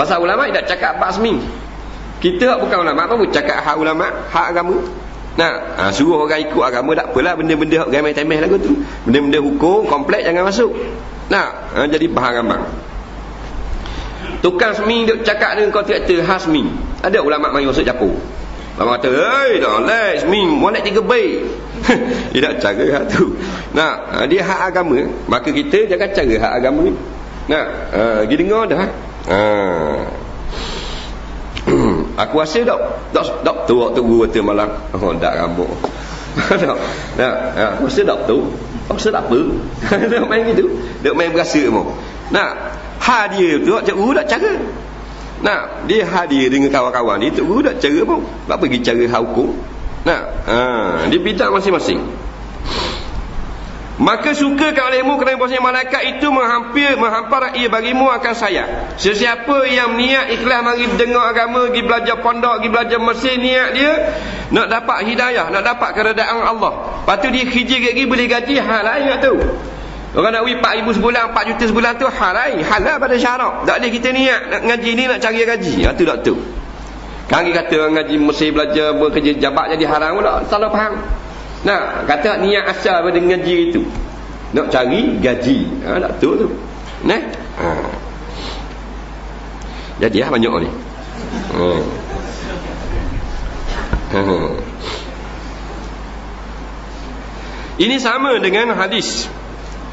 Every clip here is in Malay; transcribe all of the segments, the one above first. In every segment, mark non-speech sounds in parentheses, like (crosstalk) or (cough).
Pasal ulama tidak cakap basmi. Kita bukan ulama apa pun cakap hak ulama, hak agama. Nah, ha, suruh orang ikut agama tak apalah benda-benda hak ramai temeh lagu tu. Benda-benda hukum komplek jangan masuk. Nah, ha, jadi bahan gambar. Tukang semi duk cakap dengan kontraktor Hasmi. Ada ulama mai masuk capur. Lama kata, "Hei, dah les semi, molek tiga baik." (laughs) dia tak cara hak tu. Nah, ha, dia hak agama, maka kita jangan cara hak agama ni. Nah, ha, pergi dengar dah. Ha. Aku rasa tak tak tak tu waktu guru kata malam. Oh, tak rambut. tak. Nah, ha, aku rasa tak tu. Aku rasa tak apa. (laughs) Dia main gitu. Dia main berasa mo. Nah, hadir tu cik guru tak cara nah dia hadir dengan kawan-kawan dia tu guru tak cara pun tak pergi cara hukum nah ha, dia bidang masing-masing Maka sukakan olehmu kerana bahasanya malaikat itu menghampir, menghampar ia bagimu akan saya. Sesiapa yang niat ikhlas mari dengar agama, pergi belajar pondok, pergi belajar mesin, niat dia nak dapat hidayah, nak dapat keredaan Allah. Lepas tu dia kerja lagi boleh gaji, hal lain tu. Orang nak wih 4 ribu sebulan, 4 juta sebulan tu halal. Halal pada syarak. Tak boleh kita niat nak ngaji ni nak cari gaji. Ha, tu tak tu. Kan kata ngaji mesti belajar bekerja jabat jadi haram pula. Salah faham. Nah, kata niat asal pada ngaji itu. Nak cari gaji. Ha, tak tu tu. Nah. Ha. Jadi lah banyak ni. Hmm. Ini sama dengan hadis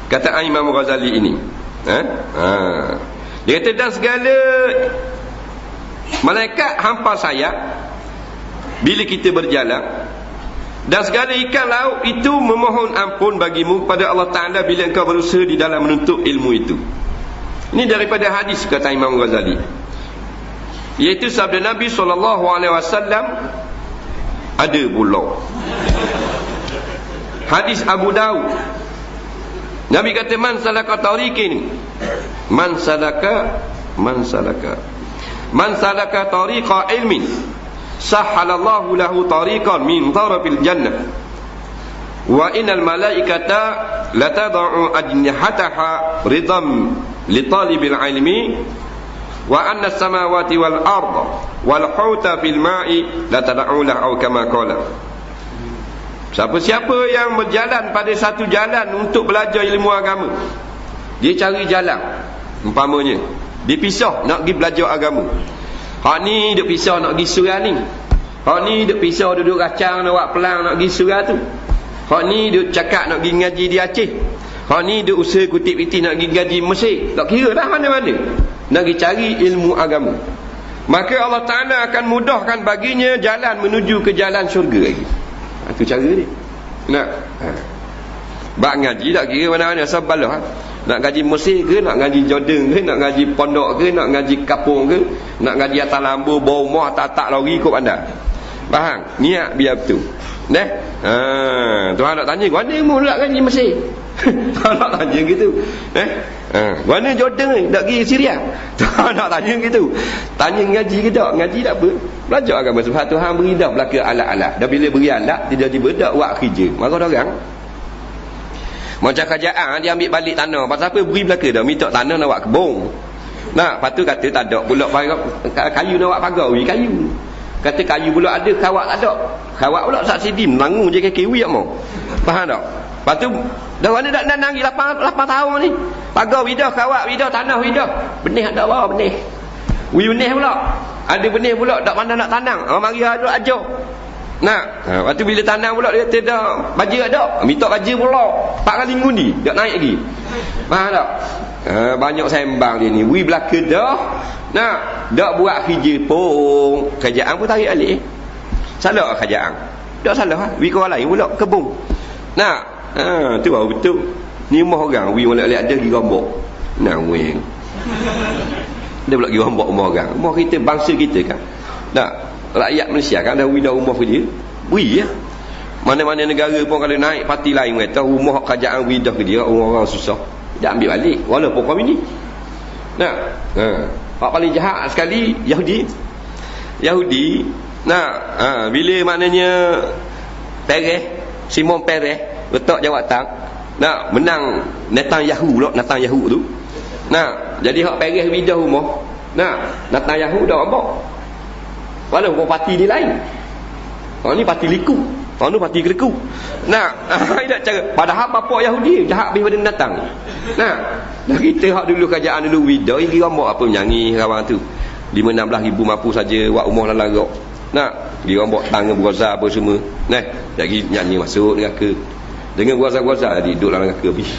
kata Imam Ghazali ini ha? Ha. dia kata dan segala malaikat hampa saya bila kita berjalan dan segala ikan laut itu memohon ampun bagimu kepada Allah Ta'ala bila engkau berusaha di dalam menuntut ilmu itu. Ini daripada hadis kata Imam Ghazali. Iaitu sabda Nabi SAW ada pula. Hadis Abu Dawud. Nabi kata man salaka tariqin man salaka man salaka. Man salaka tariqa ilmin sahhalallahu lahu tariqan min tarafil jannah wa innal malaikata latad'u ajnihataha ridam li talibil ilmi wa anna samawati wal arda wal huta fil ma'i latad'u lahu kama qala Siapa-siapa yang berjalan pada satu jalan untuk belajar ilmu agama. Dia cari jalan. Umpamanya. Dia pisah nak pergi belajar agama. Hak ni dia pisah nak pergi surah ni. Hak ni dia pisah duduk kacang nak buat pelang nak pergi surah tu. Hak ni dia cakap nak pergi ngaji di Aceh. Hak ni dia usaha kutip piti nak pergi ngaji Mesir. Tak kira dah mana-mana. Nak pergi cari ilmu agama. Maka Allah Ta'ala akan mudahkan baginya jalan menuju ke jalan syurga lagi. Itu cara dia. Nak ha. Bak ngaji tak kira mana-mana sebab lah. Ha. Nak ngaji Mesir ke, nak ngaji Jordan ke, nak ngaji pondok ke, nak ngaji kapung ke, nak ngaji atas lambu, bau rumah, tak-tak lori ikut anda. Faham? Niat biar betul. Neh? Ha, Tuhan nak tanya, mana mu nak ngaji Mesir? (laughs) Tuhan nak tanya gitu. Eh? Ha, mana Jordan ni? Nak pergi Syria? (laughs) Tuhan nak tanya gitu. Tanya ngaji ke tak? Ngaji tak apa? Belajar agama sebab Tuhan beri dah belaka alat-alat. Dan bila beri alat, tiba-tiba tak buat kerja. Maka orang macam kerajaan dia ambil balik tanah. Pasal apa beri belaka dah? Minta tanah nak buat kebun. Nah, lepas tu kata tak ada. Pula kayu nak buat pagar. Kayu. Kata kayu pula ada, kawak tak ada. Kawak pula tak sidi. Menangung je kaki wih mau. Faham tak? Lepas tu, dah mana dah nanang 8, 8 tahun ni. Pagar widah, kawak widah, tanah widah. Benih tak bawa benih. Wih benih pula. Ada benih pula tak mana nak tanam. Oh mari ada aja. Nak. Ha, waktu bila tanam pula dia dah baja ada. Minta baja pula. Empat kali ngundi, tak naik lagi. Faham tak? Ha, banyak sembang dia ni. Wi belaka dah. Nak. Tak buat kerja pun. Kerajaan pun tarik alik. Salah kerajaan. Tak salah. Ha? Wi kau lain pula kebun. Nak. Ha, tu baru betul. Ni rumah orang. Wi molek ada pergi gombok. Nak weng. Dia pula pergi rombak rumah orang. Rumah kita, bangsa kita kan. Tak. Rakyat Malaysia kan ada window rumah dia. Beri ya. Mana-mana negara pun kalau naik parti lain kata rumah kerajaan widah ke dia orang-orang susah. Dia ambil balik walaupun kau ini. Nah. Ha. Pak paling jahat sekali Yahudi. Yahudi nah ha, bila maknanya Perez Simon Perez letak jawatan nak menang Netanyahu pula Netanyahu tu Nah, jadi hak perih bidah rumah, Nah, Netanyahu dah ombak. Walaupun parti dia lain. Orang ni parti liku. Orang tu parti keleku. Nah, (laughs) tidak cara. Padahal bapak Yahudi jahat lebih pada datang. Nah, dah kita hak dulu kerajaan dulu wida, ini rambut apa menyanyi kawan tu. 5 16 ribu mampu saja buat umur larok. Nah, dia orang bawa tangan beroza apa semua. Nah, lagi nyanyi masuk neraka. Dengan beroza-beroza dia duduk dalam neraka habis.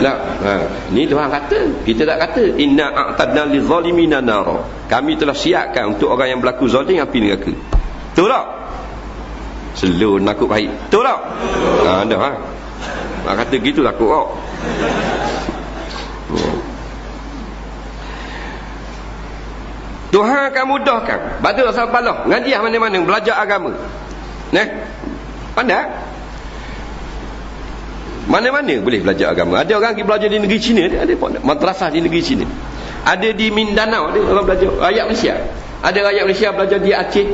Nah, ha, ni Tuhan kata, kita tak kata inna a'tadna lizalimina nar. Kami telah siapkan untuk orang yang berlaku zalim api neraka. Betul tak? Selur nakut baik. Betul tak? Ha, dah ha. Nak kata gitu takut kau. Hmm. Tuhan akan mudahkan. Batu asal palah. Ngaji mana-mana. Belajar agama. Nah, Pandai? Mana-mana boleh belajar agama. Ada orang yang belajar di negeri Cina. Ada madrasah di negeri Cina. Ada di Mindanao. Ada orang belajar. Rakyat Malaysia. Ada rakyat Malaysia belajar di Aceh.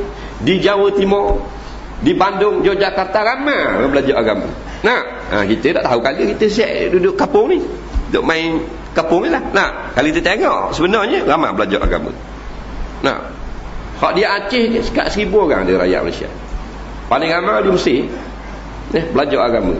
Di Jawa Timur. Di Bandung, Yogyakarta. Ramai orang belajar agama. Nah, ha, kita tak tahu kali kita siap duduk kapung ni. Duduk main kapung ni lah. Nah, kalau kita tengok sebenarnya ramai belajar agama. Nah. Hak dia Aceh dia sekat seribu orang dia rakyat Malaysia. Paling ramai di Mesir. Eh, belajar agama.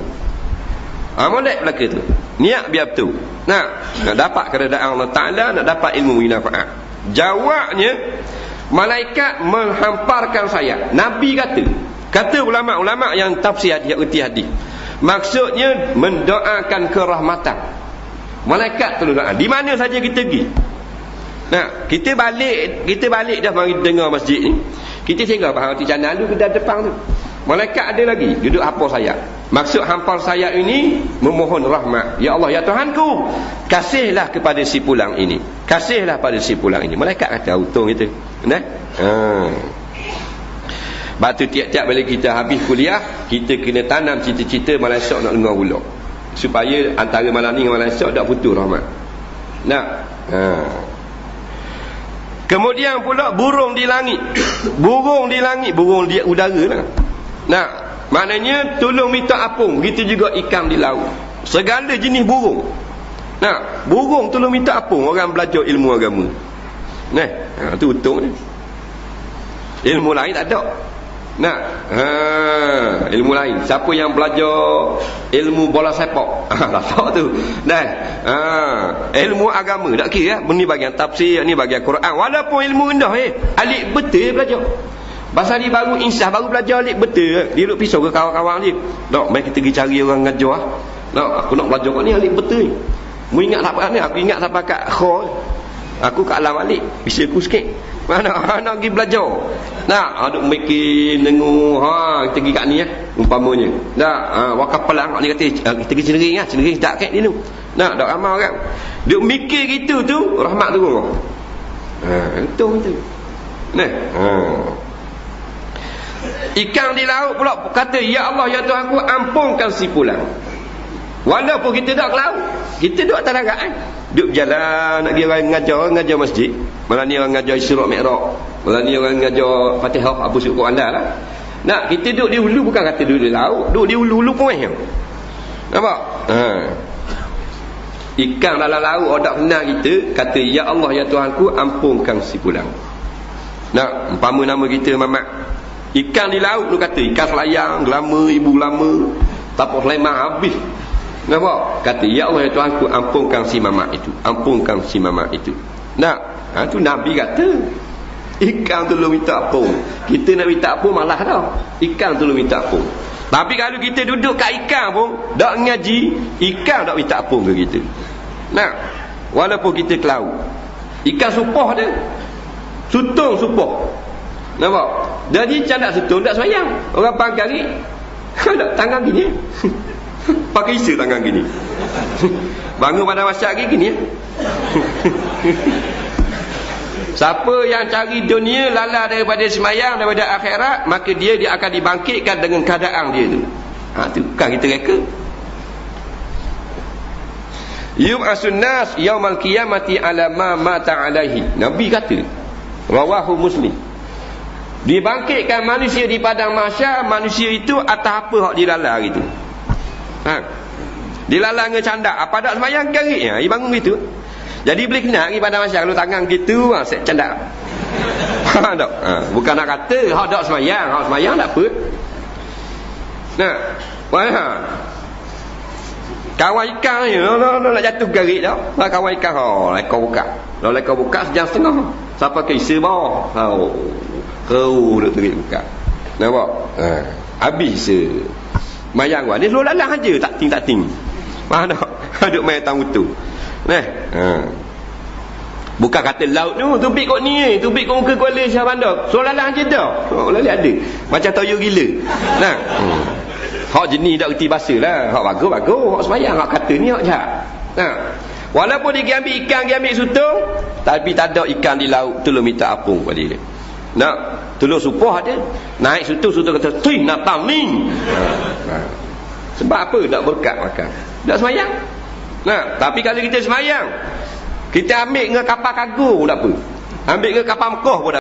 Ha, molek belaka tu. Niat biar betul. Nah, nak dapat keredaan Allah Ta'ala, nak dapat ilmu minafaat. Jawabnya, malaikat menghamparkan saya. Nabi kata, kata ulama-ulama yang tafsir hadis, uti hadis. Maksudnya, mendoakan kerahmatan. Malaikat tu doa. Di mana saja kita pergi. Nah, kita balik, kita balik dah mari dengar masjid ni. Kita singgah bahang hati jana lu kita depan tu. Malaikat ada lagi duduk hampar saya. Maksud hampar saya ini memohon rahmat. Ya Allah, ya Tuhanku, kasihlah kepada si pulang ini. Kasihlah pada si pulang ini. Malaikat kata untung itu. Nah. Ha. Batu tiap-tiap bila kita habis kuliah, kita kena tanam cita-cita malam esok nak dengar ulang. Supaya antara malam ni dengan malam esok tak putus rahmat. Nah. Ha. Kemudian pula burung di langit. (coughs) Burung di langit, burung di udara lah. Nah, maknanya tolong minta apung, begitu juga ikan di laut. Segala jenis burung. Nah, burung tolong minta apung orang belajar ilmu agama. Nah, ha, tu untung ni. Ilmu lain tak ada. Nah, ha, ilmu lain. Siapa yang belajar ilmu bola sepak? (laughs) Ah, tak tu. Nah, ha, ilmu agama tak kira ya. Ini bagian tafsir, ini bagian Quran. Walaupun ilmu rendah eh, alik betul belajar. Pasal ni baru insaf, baru belajar alik betul. Dia duduk pisau ke kawan-kawan dia. Tak, mari kita pergi cari orang ngajar. Tak, aku nak belajar kat ni alik betul. Mu ingat apa ni? Aku ingat sampai kat khol. Aku kat alam alik. Bisa aku sikit. (laughs) Mana nak pergi belajar. Nak aduk mikir nengu ha kita pergi kat ni ya umpamanya. Nak ha wakaf pelang ni kata ah, kita pergi sendiri ya sendiri tak ni tu. Nak dak ramai orang. Duk mikir gitu tu rahmat turun. Ha itu itu. Nah. Ha. Ikan di laut pula kata ya Allah ya Tuhan aku ampunkan si pulang. Walaupun kita tak ke laut, kita duduk atas darat kan. Duduk jalan nak pergi ngajar, ngajar masjid. Malah ni orang ngajar Isra' Mi'raj. Malah ni orang ngajar Fatihah apa suku anda lah. Nak kita duduk di hulu bukan kata duduk di laut, duduk di hulu-hulu pun eh. Nampak? Ha. Ikan dalam laut tak kenal kita kata ya Allah ya Tuhanku ampunkan si pulang. Nak umpama nama kita Mamat. Ikan di laut tu kata ikan selayang, lama ibu lama, tapos lemah habis. Nampak? Kata ya Allah ya Tuhanku ampunkan si Mamat itu. Ampunkan si Mamat itu. Nak Ha, tu Nabi kata. Ikan tu lu minta apa? Kita nak minta apa malah dah. Ikan tu lu minta apa? Tapi kalau kita duduk kat ikan pun, tak ngaji, ikan tak minta apa ke kita. Nah, walaupun kita ke laut. Ikan supah dia. Sutung supah. Nampak? Jadi macam tak sutung, tak semayang. Orang pangkal ni, (laughs) ada tangan gini. (laughs) Pakai isa tangan gini. (laughs) Bangun pada masyarakat gini. Siapa yang cari dunia lala daripada semayang daripada akhirat maka dia dia akan dibangkitkan dengan keadaan dia tu. Ha tu kan kita reka. Yub'asun nas yaumal qiyamati ala ma mata alaihi. Nabi kata. Rawahu Muslim. Dibangkitkan manusia di padang mahsyar, manusia itu atas apa hak dilala gitu. Ha. Dilala dengan canda, apa dak semayang kari? Ha, dia bangun gitu. Jadi boleh kena pergi pada masyarakat kalau tangan gitu ha, set candak. Ha, tak. Ha, bukan nak kata hak dak semayang, hak semayang tak apa. Nah, wah. Ha. Kawan ikan ni, no, no, no, nak jatuh garik dah. Nak kawan ikan, oh, lekor buka. Kalau lekor buka sejam setengah. Siapa ke isi bawah? Oh, kau duk terik buka. Nampak? Ha. Habis se. Mayang gua. Ni seluruh lalang aja tak ting tak ting. Tak? (laughs) Duk main tamu tu. Nah. Ha. Bukan kata laut tu, tubik kok ni, tubik kok muka kuala Syah Bandar. Lalang aja dah. Oh, lalu ada. Macam toyo gila. Nah. Hmm. Hak jenis tak reti bahasa lah. Hak bagus, bagus. Hak semayang, hak kata ni, hak jahat. Nah. Walaupun dia ambil ikan, dia ambil sutung. Tapi tak ada ikan di laut. Tolong minta apung pada dia. Nak tolong supuh ada. Naik sutung, sutung kata, Tuh, nak tam ni. Nah. Sebab apa tak berkat makan? Tak semayang. Nah, tapi kalau kita semayang, kita ambil dengan kapal kargo pun apa. Ambil dengan kapal Mekah pun